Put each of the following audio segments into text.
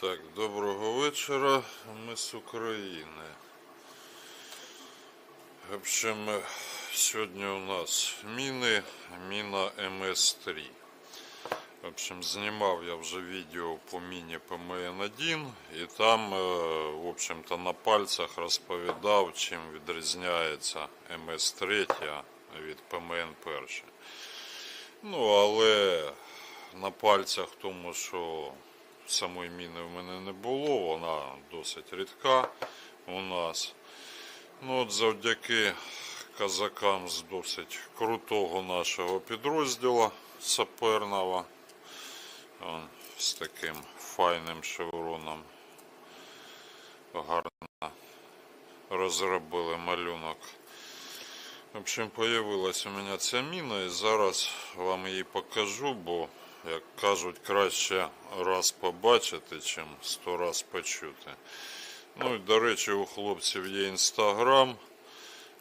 Так, доброго вечора. Ми з України. В общем, сьогодні у нас міни, міна МС-3. В общем, знімав я вже відео по міні ПМН-1 і там, е, в общем-то, на пальцях розповідав, чим відрізняється МС-3 від ПМН-1. Ну, але на пальцях тому, що самої міни в мене не було, вона досить рідка у нас. Ну от завдяки казакам з досить крутого нашого підрозділу саперного. З таким файним шевроном. Гарно розробили малюнок. В общем, появилась у мене ця міна і зараз вам її покажу, бо, як кажуть, краще раз побачити, чим сто раз почути. Ну і до речі, у хлопців є інстаграм.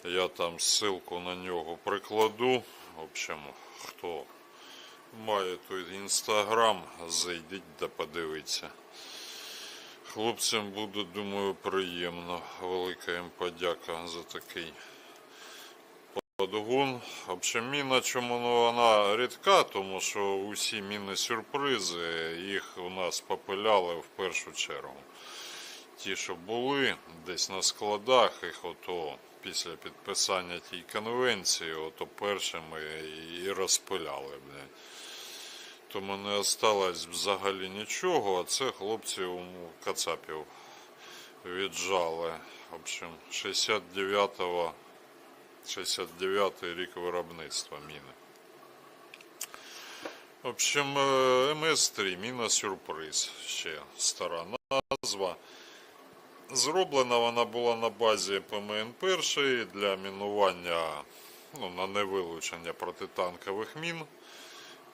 Я там ссылку на нього прикладу. В общем, хто має той інстаграм, зайдіть да подивіться. Хлопцям буде, думаю, приємно. Велика їм подяка за такий В міна чому ну, вона рідка, тому що усі міни сюрпризи їх у нас попиляли в першу чергу. Ті, що були десь на складах, їх ото після підписання тієї конвенції, ото першими і розпиляли. Блядь. Тому не осталось взагалі нічого, а це хлопці у Кацапів віджали. В общем, 69-го 69 рік виробництва міни. В общем, е, МС-3, міна сюрприз, ще стара назва. Зроблена вона була на базі ПМН-1 для мінування ну, на невилучення протитанкових мін.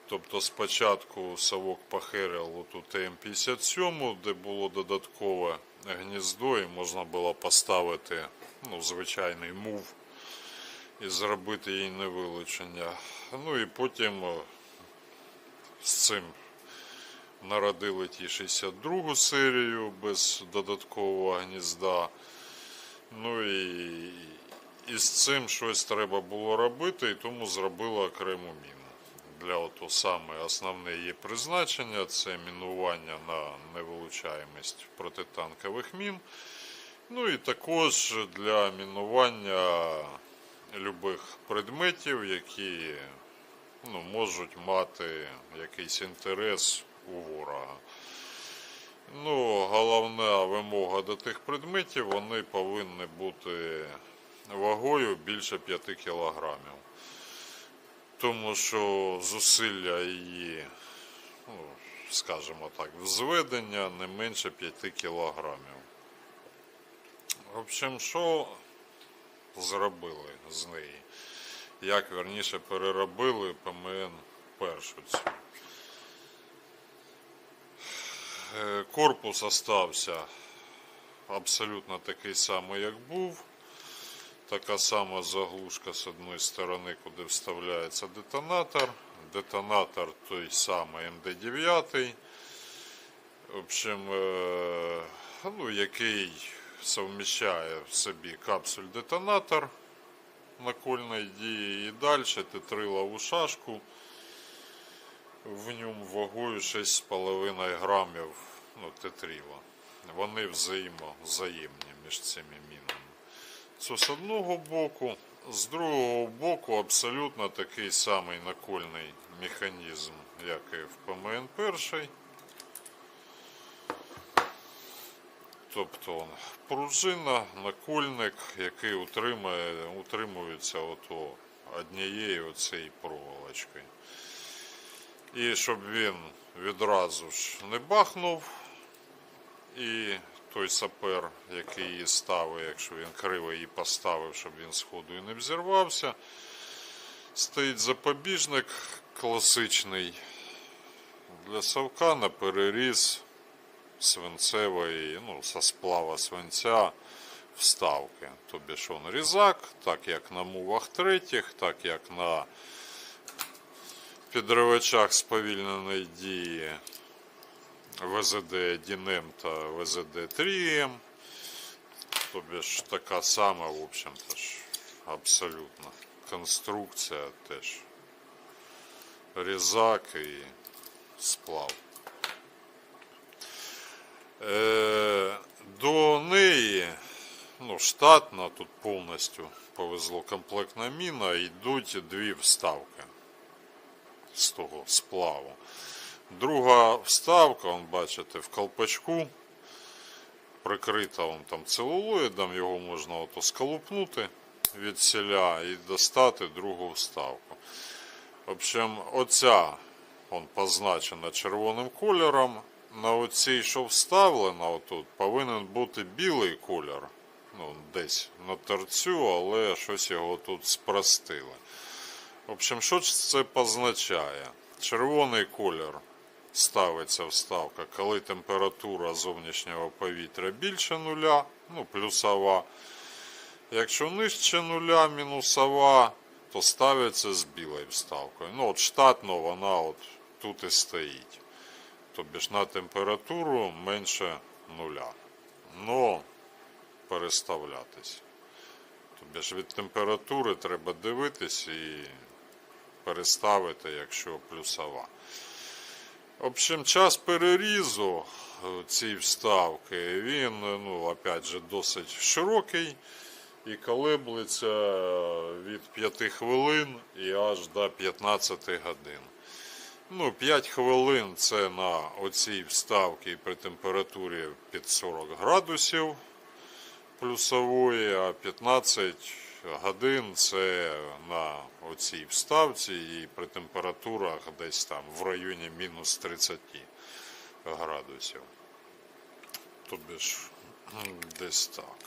Тобто спочатку совок похерив оту ТМ-57, де було додаткове гніздо, і можна було поставити ну, звичайний мув і зробити їй невилучення. Ну і потім з цим народили ті 62 серію без додаткового гнізда. Ну і, і з цим щось треба було робити, і тому зробили окрему міну. Для ото саме основне її призначення це мінування на невилучаємість протитанкових мін. Ну і також для мінування любих предметів, які ну, можуть мати якийсь інтерес у ворога. Ну, головна вимога до тих предметів, вони повинні бути вагою більше 5 кілограмів. Тому що зусилля її, ну, скажімо так, взведення не менше 5 кілограмів. В общем, що зробили з неї. Як верніше переробили ПМН першу цю. Е, Корпус остався абсолютно такий самий, як був. Така сама заглушка з одної сторони, куди вставляється детонатор. Детонатор той самий МД9. В общем, е, ну, який совміщає в собі капсуль-детонатор накольної дії і далі тетрилову шашку. В ньому вагою 6,5 грамів ну, тетріла. Вони взаємозаємні між цими мінами. Це з одного боку, з другого боку, абсолютно такий самий накольний механізм, як і в ПМН перший. Тобто пружина, накольник, який утримує, утримується ото однією оцею проволочкою. І щоб він відразу ж не бахнув, і той сапер, який її ставив, якщо він криво її поставив, щоб він сходу і не взірвався, стоїть запобіжник класичний для совка на переріз свинцевої, ну, со сплава свинця вставки. Тобі ж он різак, так як на мувах третіх, так як на підривачах сповільненої дії ВЗД-1М та ВЗД-3М. Тобі ж така сама, в общем-то ж, абсолютно. Конструкція теж. Різак і сплав. Е, до неї, ну, штатно, тут повністю повезло комплектна міна, йдуть дві вставки з того сплаву. Друга вставка, он, бачите, в колпачку прикрита он там целулоїдом, його можна ото сколупнути від селя і достати другу вставку. В общем, оця он позначена червоним кольором. На оцій, що вставлено отут, повинен бути білий колір. Ну, десь на торцю, але щось його тут спростили. В общем, що це позначає? Червоний колір ставиться вставка, коли температура зовнішнього повітря більше нуля, ну плюсова. Якщо нижче нуля, мінусова, то ставиться з білою вставкою. Ну, от штатно вона от тут і стоїть. Тобі ж на температуру менше нуля. Но переставлятись. Тобі ж від температури треба дивитись і переставити, якщо плюсова. В общем, час перерізу е, цієї вставки, він, ну, опять же, досить широкий і колеблеться від 5 хвилин і аж до 15 годин. Ну, 5 хвилин це на оцій вставці при температурі під 40 градусів плюсової, а 15 годин це на оцій вставці і при температурах десь там в районі мінус 30 градусів. Тобі ж десь так.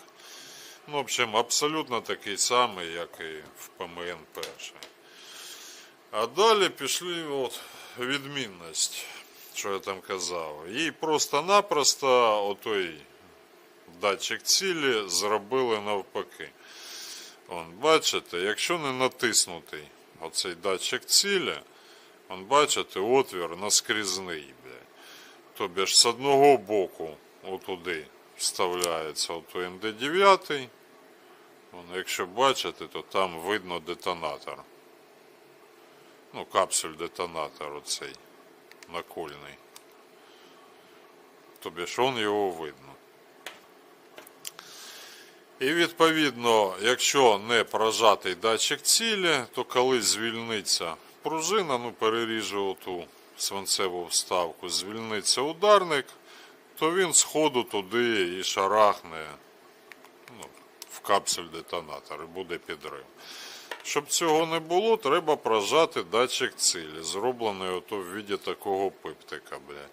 Ну, в общем, абсолютно такий самий, як і в ПМН перший. А далі пішли от відмінність, що я там казав. Їй просто-напросто отой датчик цілі зробили навпаки. Он, бачите, якщо не натиснутий оцей датчик цілі, он, бачите, отвір наскрізний. Тобі ж з одного боку отуди вставляється ото МД9. Якщо бачите, то там видно детонатор. Ну, капсуль детонатор оцей накольний. Тобі ж он його видно. І відповідно, якщо не прожатий датчик цілі, то коли звільниться пружина, ну переріже оту свинцеву вставку, звільниться ударник, то він сходу туди і шарахне ну, в капсуль детонатор і буде підрив. Щоб цього не було, треба прожати датчик цілі, зроблений ото в віді такого пиптика. Блядь.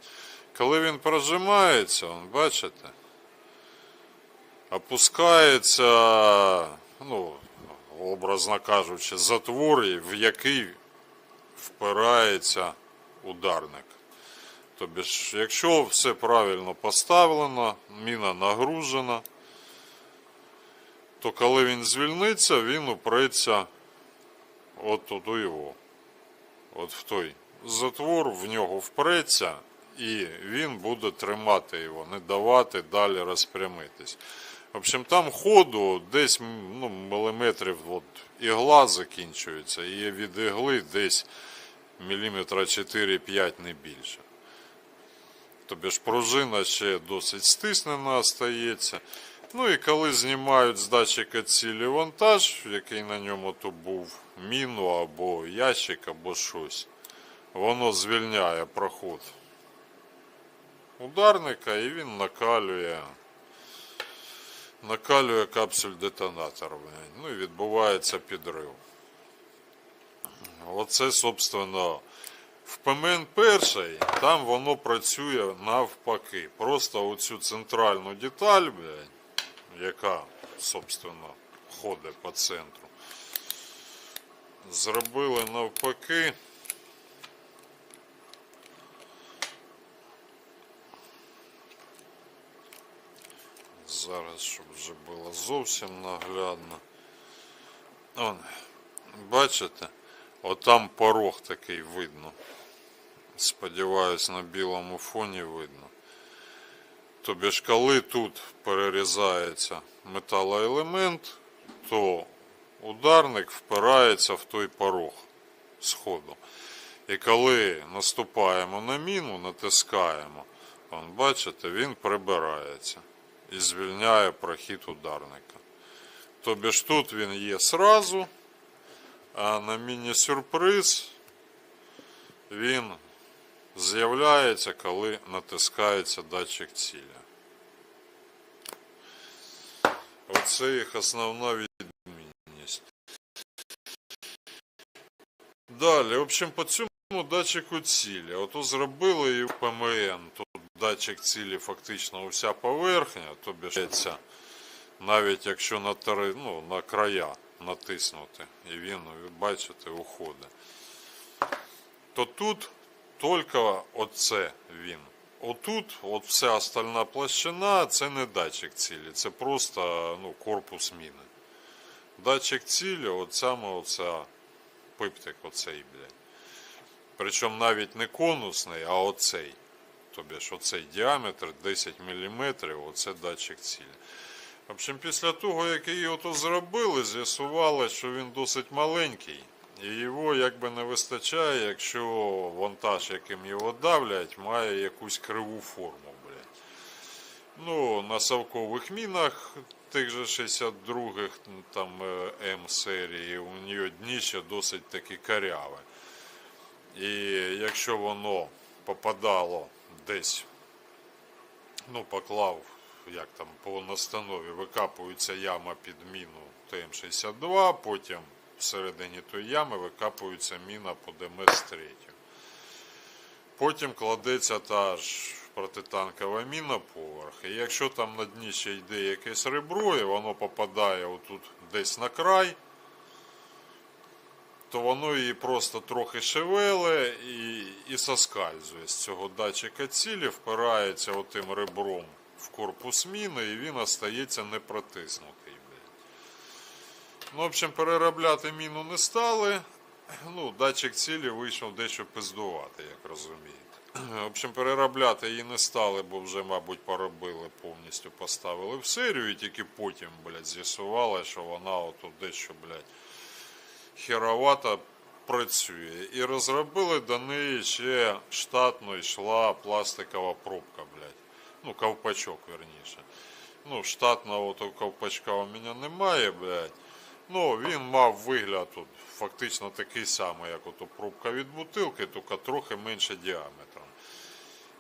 Коли він прожимається, он, бачите, опускається, ну, образно кажучи, затвор, в який впирається ударник. Тобі ж, якщо все правильно поставлено, міна нагружена, то коли він звільниться, він упреться от туди його. От в той затвор в нього впреться, і він буде тримати його, не давати далі розпрямитись. В общем, там ходу десь ну, міліметрів от, ігла закінчується, і від ігли десь міліметра 4-5 не більше. Тобі ж пружина ще досить стиснена остається. Ну і коли знімають з датчика цілі вантаж, який на ньому то був, міну або ящик, або щось, воно звільняє проход ударника і він накалює. Накалює капсуль детонатор. Ну і відбувається підрив. Оце, собственно, в ПМН перший, там воно працює навпаки. Просто оцю центральну деталь, яка, собственно, ходить по центру. Зробили навпаки. Зараз, щоб вже було зовсім наглядно. Он, бачите, отам порог такий видно. Сподіваюсь, на білому фоні видно. Тобі ж коли тут перерізається металоелемент, то ударник впирається в той порог сходу. І коли наступаємо на міну, натискаємо, вон, бачите, він прибирається і звільняє прохід ударника. Тобі ж тут він є сразу, а на міні-сюрприз він з'являється, коли натискається датчик цілі. Оце їх основна відмінність. Далі, в общем, по цьому датчику цілі. Ото зробили і в ПМН. Тут датчик цілі фактично вся поверхня, тобі ж навіть якщо на, тери, ну, на края натиснути, і він, бачите, уходить. То тут тільки оце він. Отут, от вся остальна площина, це не датчик цілі, це просто ну, корпус міни. Датчик цілі, от саме оця пиптик оцей, блядь. Причому навіть не конусний, а оцей. Тобі ж оцей діаметр 10 мм, оце датчик цілі. В після того, як її ото зробили, з'ясували, що він досить маленький. І його якби не вистачає, якщо вантаж, яким його давлять, має якусь криву форму. Ну, на совкових мінах тих же 62-х там е, М серії, у нього дніще досить таки каряве. І якщо воно попадало десь, ну, поклав, як там по настанові, викапується яма під міну ТМ-62, потім всередині тої ями викапується міна по ДМС-3. Потім кладеться та ж протитанкова міна поверх. І якщо там на дні ще йде якесь ребро, і воно попадає отут десь на край, то воно її просто трохи шевеле і, і соскальзує з цього датчика цілі, впирається отим ребром в корпус міни, і він остається непротиснутий. Ну, в общем, переробляти міну не стали. Ну, датчик цілі вийшов дещо пиздувати, як розумієте. В общем, переробляти її не стали, бо вже, мабуть, поробили повністю, поставили в серію, і тільки потім, блядь, з'ясували, що вона отут дещо, блядь, херовато працює. І розробили до неї ще штатно йшла пластикова пробка, блядь. Ну, ковпачок, верніше. Ну, штатного ковпачка у мене немає, блядь. Ну, він мав вигляд тут фактично такий самий, як ото пробка від бутилки, тільки трохи менше діаметром.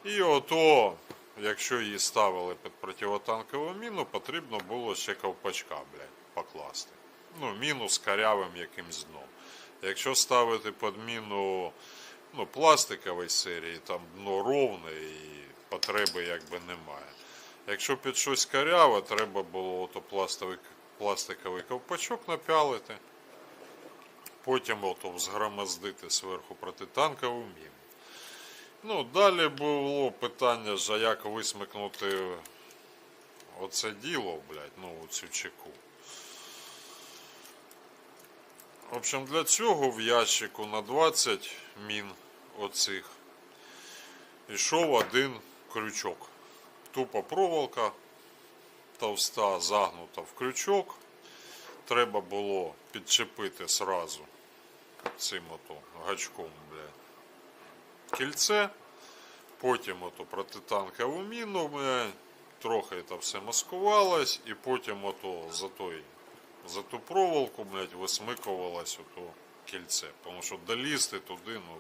І ото, якщо її ставили під противотанкову міну, потрібно було ще ковпачка, блядь, покласти. Ну, міну з карявим якимсь дном. Якщо ставити під міну ну, пластикової серії, там дно ровне і потреби якби немає. Якщо під щось каряве, треба було ото пластовий, пластиковий ковпачок напялити, потім ото взгромоздити зверху протитанкову міну. Ну, далі було питання, ж, як висмикнути оце діло, блядь, ну, оцю чеку. В общем, для цього в ящику на 20 мін оцих йшов один крючок. Тупо проволока товста загнута в крючок. Треба було підчепити сразу цим ото гачком, блядь, кільце. Потім ото протитанкову міну, трохи це все маскувалось, і потім ото за той за ту проволоку, блядь, висмикувалось ото кільце. Тому що долізти туди, ну,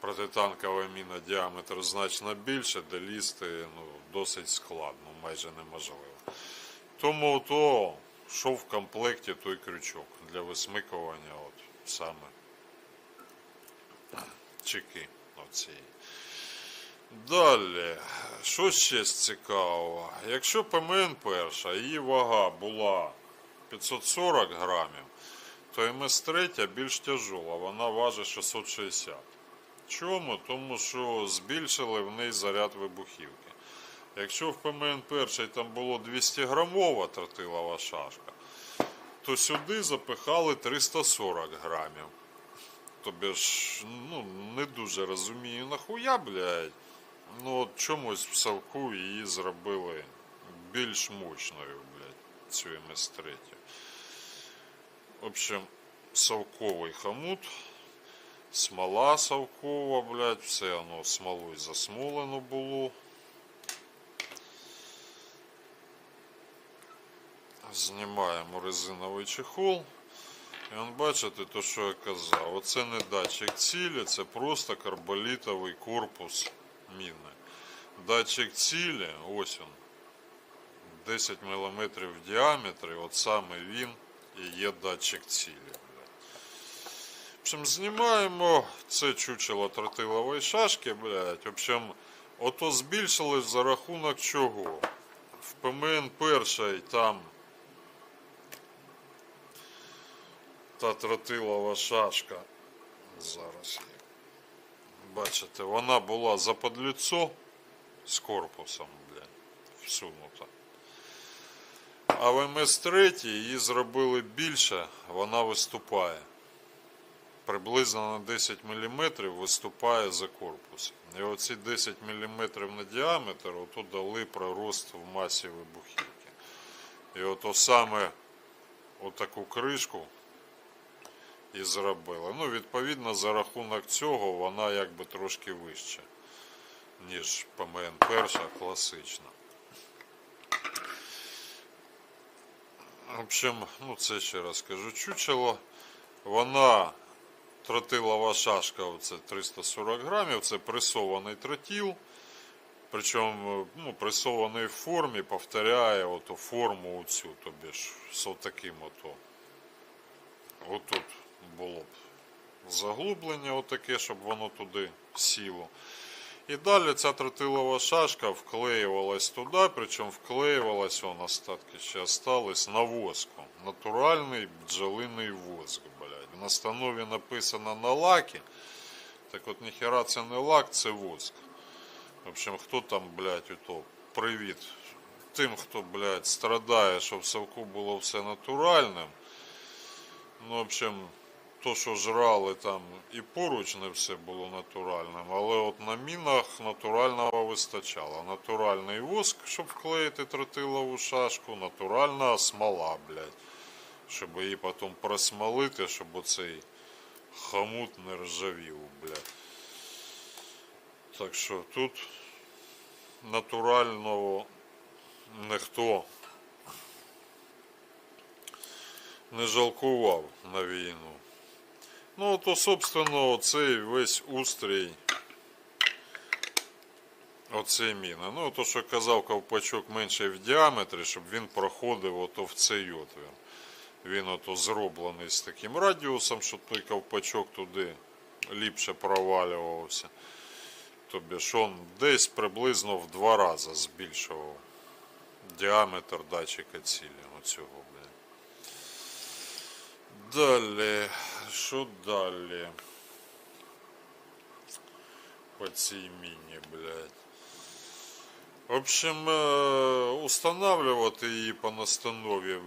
протитанкова міна діаметр значно більше, долізти ну, досить складно, майже неможливо. Тому то йшов в комплекті той крючок для висмикування от саме чеки оцієї. Далі, що ще цікавого? Якщо ПМН перша, її вага була 540 грамів, то МС3 більш тяжола, вона важить 660. Чому? Тому що збільшили в неї заряд вибухівки. Якщо в ПМН перший там було 200 грамова тротилова шашка, то сюди запихали 340 грамів. Тобі ж ну, не дуже розумію нахуя, блядь. Ну от чомусь в Савку її зробили більш мощною, блядь, цю МС-3. В общем, совковий хомут, смола совкова, блядь, все воно смолою засмолено було. Знімаємо резиновий чехол. І он бачите, то що я казав. Оце не датчик цілі, це просто карболітовий корпус міни. Датчик цілі, ось він, 10 мм в діаметрі, от саме він і є датчик цілі. Общем, знімаємо це чучело тротилової шашки, блядь. В общем, ото збільшилось за рахунок чого. В ПМН перший там та тротилова шашка. Зараз є. Бачите, вона була за подліцо з корпусом, блядь, всунута. А в МС-3 її зробили більше, вона виступає. Приблизно на 10 мм виступає за корпус. І оці 10 мм на діаметр отут дали прирост в масі вибухівки. І ото саме отаку кришку і зробила. Ну, відповідно, за рахунок цього вона якби трошки вища, ніж ПМН перша класична. В общем, ну це ще раз кажу, чучело. Вона тротилова шашка, оце 340 грамів, це пресований тротіл. Причому ну, пресований в формі повторяє оту форму оцю, тобі ж з отаким ото. Отут заглублення отаке, щоб воно туди сіло. І далі ця тротилова шашка вклеювалась туди, причому вклеювалась, он остатки ще остались на воску. Натуральний бджолиний воск, блядь. В настанові написано на лакі. Так от ніхера це не лак, це воск. В общем, хто там, блядь, ото, привіт тим, хто, блядь, страдає, щоб в совку було все натуральним. Ну, в общем, то, що жрали там і поруч не все було натуральним, але от на мінах натурального вистачало. Натуральний воск, щоб вклеїти тротилову шашку, натуральна смола, блядь. Щоб її потім просмолити, щоб оцей хомут не ржавів, блядь. Так що тут натурального ніхто не жалкував на війну. Ну, то, собственно, оцей весь устрій. Оцей міна. Ну, то, що казав ковпачок менший в діаметрі, щоб він проходив ото в цей отвір. Він ото зроблений з таким радіусом, щоб той ковпачок туди ліпше провалювався. Тобі ж он десь приблизно в два рази збільшував діаметр датчика цілі. Оцього, блядь. Далі. Що далі? По цій міні, блядь. В общем, е, устанавливати її по настанові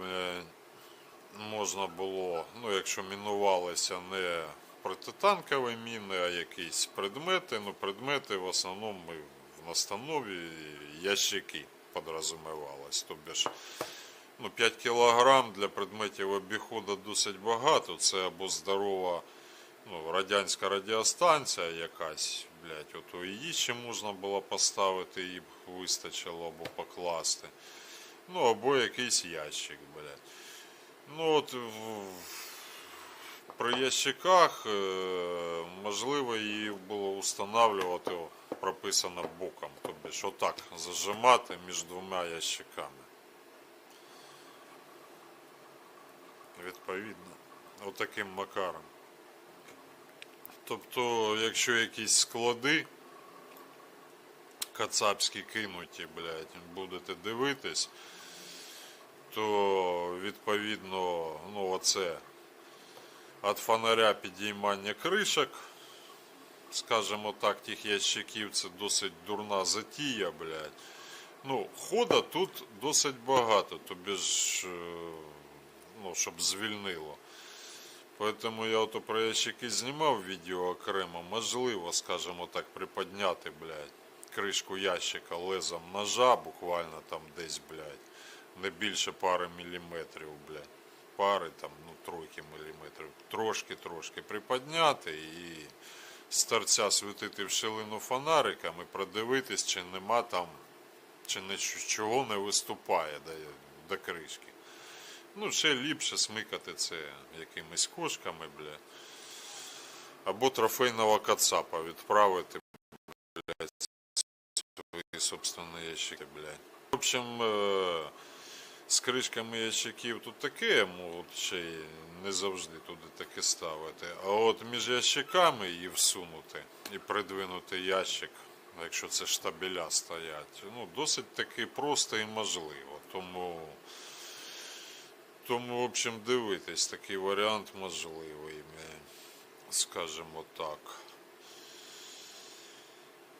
можна було, ну, якщо мінувалися не протитанкові міни, а якісь предмети. Ну, предмети в основному в настанові ящики подразумевалось. Тобі ж ну, 5 кілограм для предметів обіходу досить багато. Це або здорова ну, радянська радіостанція якась, блядь, ото її ще можна було поставити, її б вистачило або покласти. Ну, або якийсь ящик, блядь. Ну от в, при ящиках е, можливо її було встановлювати прописано боком, тобто отак зажимати між двома ящиками. Відповідно, отаким макаром. Тобто, якщо якісь склади кацапські кинуті, блядь, будете дивитись, то відповідно, ну оце від фонаря підіймання кришок, скажімо так, тих ящиків, це досить дурна затія, блядь. Ну, хода тут досить багато, тобі ж, е, ну, щоб звільнило. Поэтому я ото про ящики знімав відео окремо. Можливо, скажімо так, приподняти, блядь, кришку ящика лезом ножа, буквально там десь, блядь, не більше пари міліметрів, блядь. Пари там, ну, тройки міліметрів. Трошки-трошки приподняти і з торця світити в шилину фонариком і продивитись, чи нема там, чи нічого не виступає до, до кришки. Ну, ще ліпше смикати це якимись кошками, бля. Або трофейного кацапа відправити, блядь, свої ящики, блядь. В общем, е, з кришками ящиків тут таке, от ще й не завжди туди таке ставити. А от між ящиками її всунути і придвинути ящик, якщо це штабеля стоять, ну, досить таки просто і можливо. Тому. Тому, в общем, дивитись, такий варіант можливий, Ми скажімо так.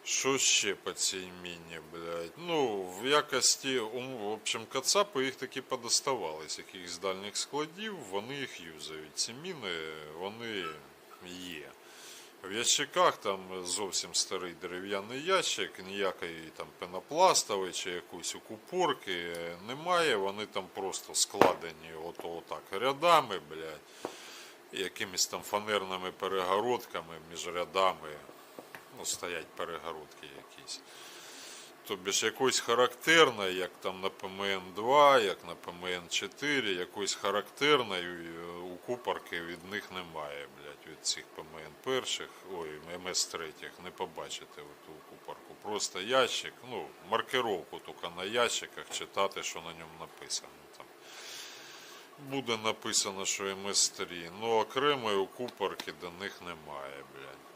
Що ще по цій міні, блядь? Ну, в якості, в общем, кацапи їх таки подоставали з якихось дальніх складів, вони їх юзають. Ці міни, вони є. В ящиках там зовсім старий дерев'яний ящик, ніякої там пенопластової чи якоїсь укупорки немає. Вони там просто складені ото отак рядами, блядь, якимись там фанерними перегородками між рядами. Ну, стоять перегородки якісь. Тобі ж якоїсь характерної, як там на ПМН-2, як на ПМН-4, якоїсь характерної е, укупорки від них немає, блядь, від цих ПМН перших, ой, МС-3, не побачите ту укупорку. Просто ящик, ну, маркировку тільки на ящиках читати, що на ньому написано. Там. Буде написано, що МС-3, ну окремої укупорки до них немає, блядь.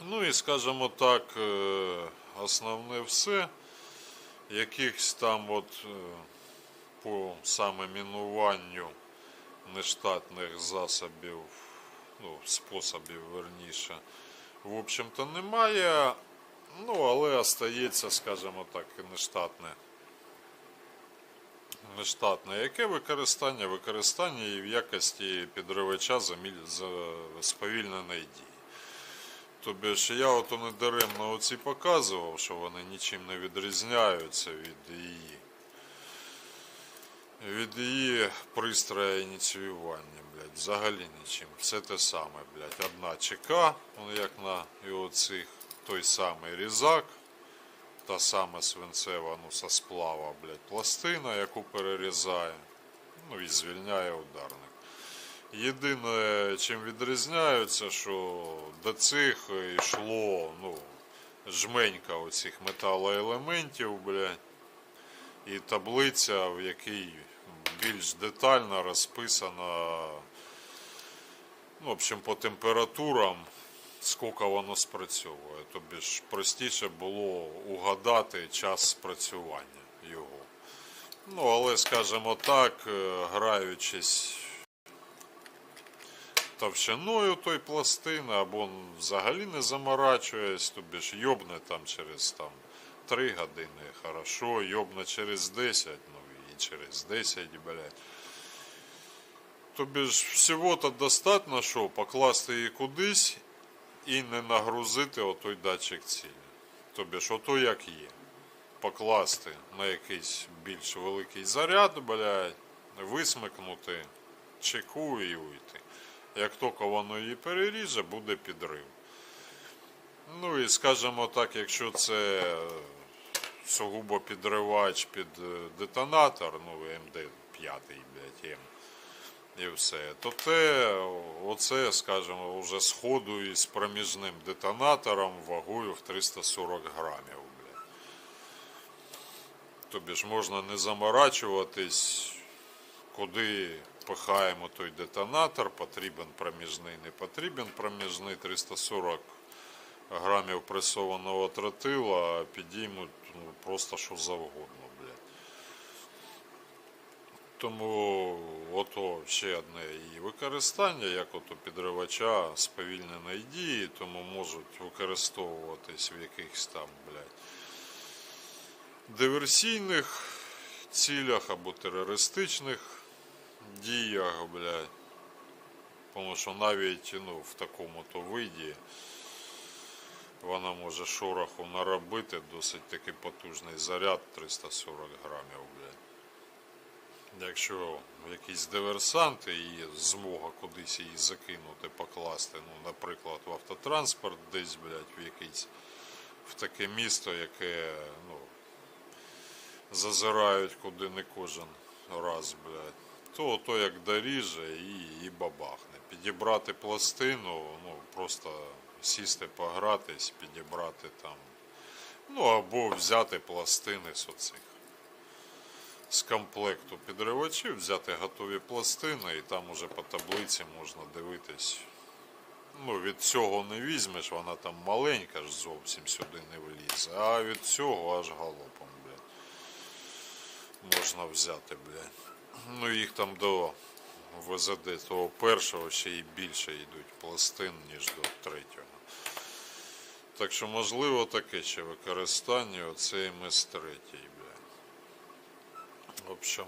Ну і скажімо так, е, основне все. Якихось там от е, по саме мінуванню нештатних засобів, ну, способів верніше, в общем-то немає. Ну, але остається, скажімо так, нештатне. Нештатне. Яке використання? Використання і в якості підривача за сповільненої дії. Тобі ж я ото не даремно оці показував, що вони нічим не відрізняються від її. Від її пристрою ініціювання, блядь, взагалі нічим. Все те саме, блядь. Одна ЧК, ну, як на і той самий різак, та сама свинцева, ну, со сплава, блядь, пластина, яку перерізає, ну і звільняє ударник. Єдине, чим відрізняються, що до цих йшло ну, жменька оцих металоелементів, блядь, і таблиця, в якій більш детально розписана, ну, в общем, по температурам, скільки воно спрацьовує. Тобі ж простіше було угадати час спрацювання його. Ну, але, скажімо так, е, граючись товщиною той пластини, або взагалі не заморачуєсь, тобі ж йобне там через там 3 години, хорошо, йобне через 10, ну і через 10, блядь. Тобі ж всього-то достатньо, що покласти її кудись і не нагрузити отой датчик цілі. Тобі ж ото як є. Покласти на якийсь більш великий заряд, блядь, висмикнути, чеку і уйти. Як тільки воно її переріже, буде підрив. Ну і скажімо так, якщо це сугубо підривач під е, детонатор, ну МД-5, блядь, М, і все, то те, оце, скажімо, вже сходу із проміжним детонатором вагою в 340 грамів, блядь. Тобі ж можна не заморачуватись, куди пихаємо той детонатор, потрібен проміжний, не потрібен проміжний 340 грамів пресованого тротила підіймуть ну, просто що завгодно, блядь. Тому ото ще одне її використання, як ото підривача сповільненої дії, тому можуть використовуватись в якихось там, блядь, диверсійних цілях або терористичних діях, блядь. Тому що навіть ну, в такому то виді вона може шороху наробити, досить таки потужний заряд 340 грамів, блядь. Якщо якийсь диверсант і змога кудись її закинути, покласти, ну, наприклад, в автотранспорт десь, блядь, в якийсь в таке місто, яке, ну, зазирають куди не кожен раз, блядь, то, то як доріже і, і бабахне. Підібрати пластину, ну, просто сісти погратись, підібрати там, ну, або взяти пластини з оцих з комплекту підривачів, взяти готові пластини і там уже по таблиці можна дивитись. Ну, від цього не візьмеш, вона там маленька ж зовсім сюди не влізе, а від цього аж галопом, блядь. Можна взяти, блядь. Ну їх там до ВЗД того першого ще й більше йдуть пластин, ніж до третього. Так що можливо таке ще використання оцей МС-3. В общем,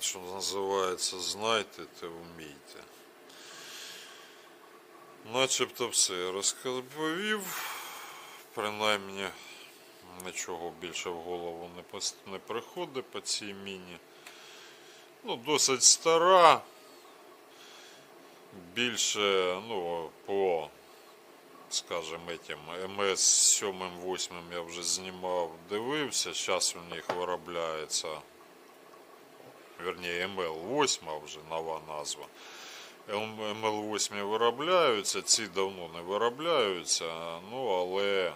що називається, знайте та вмійте. Начебто все я розповів. Принаймні нічого більше в голову не приходить по цій міні. Ну, досить стара. Більше, ну, по, скажем, этим МС 7-8 я вже знімав, дивився. Зараз у них виробляється, верніше, МЛ-8 вже нова назва. МЛ-8 виробляються, ці давно не виробляються, ну але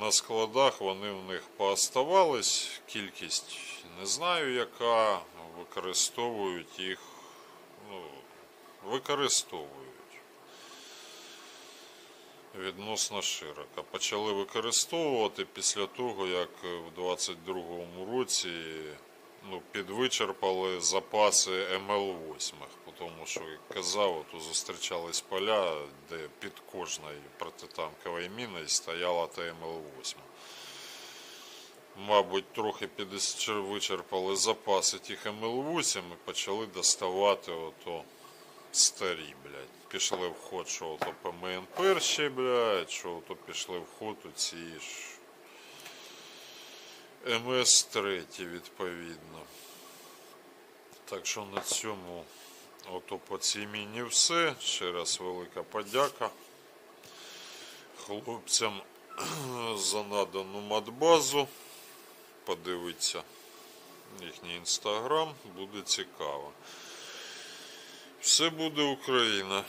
на складах вони в них пооставались. Кількість не знаю яка, використовують їх, ну, використовують відносно широко. Почали використовувати після того, як в 22-му році ну, підвичерпали запаси МЛ-8, тому що, як казав, то зустрічались поля, де під кожною протитанковою міною стояла та МЛ-8. Мабуть, трохи підвичерпали запаси тих МЛ-8 і почали доставати ото старі, блядь. Пішли в ход, що ото ПМН перші, блядь, що ото пішли в ход у ці ж МС-3 відповідно. Так що на цьому ото по цій міні все. Ще раз велика подяка хлопцям за надану матбазу. Подивіться їхній інстаграм, буде цікаво. Все буде Україна.